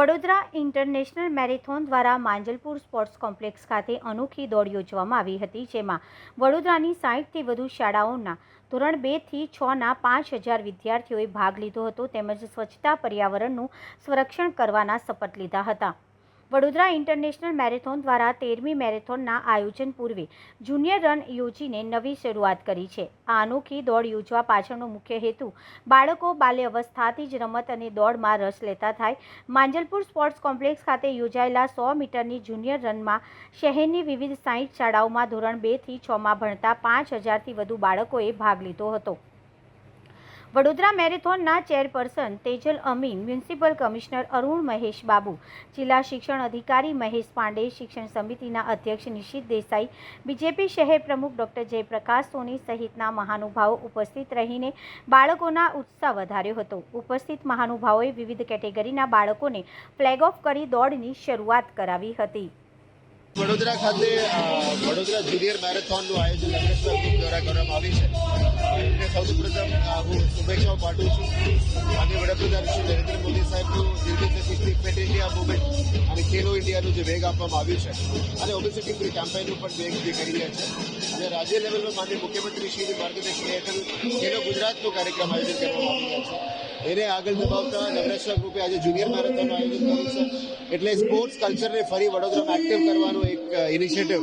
Vadodara international marathon દ્વારા Manjalpur sports complex ખાતે અનોખી દોડ યોજવામાં આવી હતી, જેમાં વડોદરાની સાહીઠથી વધુ શાળાઓના ધોરણ બેથી છના પાંચ હજાર વિદ્યાર્થીઓએ ભાગ લીધો હતો, તેમજ સ્વચ્છતા પર્યાવરણનું સંરક્ષણ કરવાના શપથ લીધા હતા. વડોદરા ઇન્ટરનેશનલ મેરેથોન દ્વારા તેરમી મેરેથોનના આયોજન પૂર્વે જુનિયર રન યોજીને નવી શરૂઆત કરી છે. આ અનોખી દોડ યોજવા પાછળનો મુખ્ય હેતુ બાળકો બાલ્ય અવસ્થાથી જ રમત અને દોડમાં રસ લેતા થાય. માંજલપુર સ્પોર્ટ્સ કોમ્પ્લેક્સ ખાતે યોજાયેલા સો મીટરની જુનિયર રનમાં શહેરની વિવિધ સાઈઠ શાળાઓમાં ધોરણ બેથી છમાં ભણતા પાંચ હજારથી વધુ બાળકોએ ભાગ લીધો હતો. Vadodara મેરેથોનના chairperson Tejal Amin, municipal commissioner Arun Mahesh Babu, જિલ્લા શિક્ષણ અધિકારી મહેશ પાંડે, શિક્ષણ સમિતિના અધ્યક્ષ નિશિત દેસાઈ, બીજેપી શહેર પ્રમુખ ડોક્ટર જયપ્રકાશ સોની સહિતના મહાનુભાવો ઉપસ્થિત રહીને બાળકોના ઉત્સાહ વધાર્યો હતો. ઉપસ્થિત મહાનુભાવોએ વિવિધ કેટેગરીના બાળકોને ફ્લેગ ઓફ કરી દોડની શરૂઆત કરાવી હતી. વડોદરા ખાતે વડોદરા જુનિયર મેરેથોનનું આયોજન અગ્રેસર ગ્રુપ દ્વારા કરવામાં આવી છે. એટલે સૌથી પ્રથમ હું શુભેચ્છાઓ પાઠવું છું. અને વડાપ્રધાન શ્રી નરેન્દ્ર મોદી સાહેબનું દિલ્હી ફિટ ઇન્ડિયા મુવમેન્ટ અને ખેલો ઇન્ડિયાનું જે વેગ આપવામાં આવ્યું છે. અને ઓબેસિટી ફ્રી કેમ્પેઇનનું પણ વેગ જે કરી રહ્યા છે. રાજ્ય લેવલમાં માનનીય મુખ્યમંત્રી શ્રી માર્ગદર્શન હેઠળ ખેલો ગુજરાતનો કાર્યક્રમ આયોજન કરવામાં આવી રહ્યા છે. એને આગળ દબાવતા નવરેશ્વર ગ્રુપે આજે જુનિયર મેરેથોનનું આયોજન કર્યું છે. એટલે સ્પોર્ટ્સ કલ્ચરને ફરી વડોદરામાં એક્ટિવ કરવાનો એક ઇનિશિયેટિવ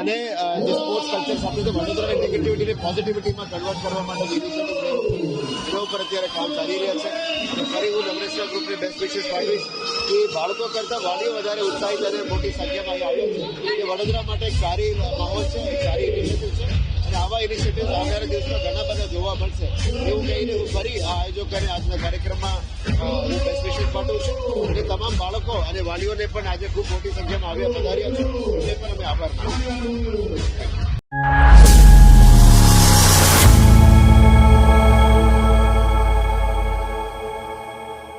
અને જે સ્પોર્ટ્સ કલ્ચર સાથે જે વડોદરાની નેગેટિવિટીને પોઝિટિવિટીમાં કન્વર્ટ કરવા માટે ઇનિશિયેટિવ એના ઉપર અત્યારે કામ ચાલી રહ્યા છે. ફરી હું નવરેશ્વર ગ્રુપને બેસ્ટ વિશેષ પાઠવીશ કે બાળકો કરતાં વાલીઓ વધારે ઉત્સાહિત અને મોટી સંખ્યામાં આવ્યો છે. એ વડોદરા માટે એક સારી માહોલ છે સારી ઇનિશિયેટિવ છે. ઇનિશિયેટિવ આવનારા દિવસમાં ઘણા બધા જોવા મળશે. એવું કહીને હું ફરી આ આયોજકોને આજના કાર્યક્રમમાં હું બેસ્ટ પાઠવું છું. અને તમામ બાળકો અને વાલીઓને પણ આજે ખૂબ મોટી સંખ્યામાં આવ્યા પધાર્યા છે. એને પણ અમે આભાર છીએ.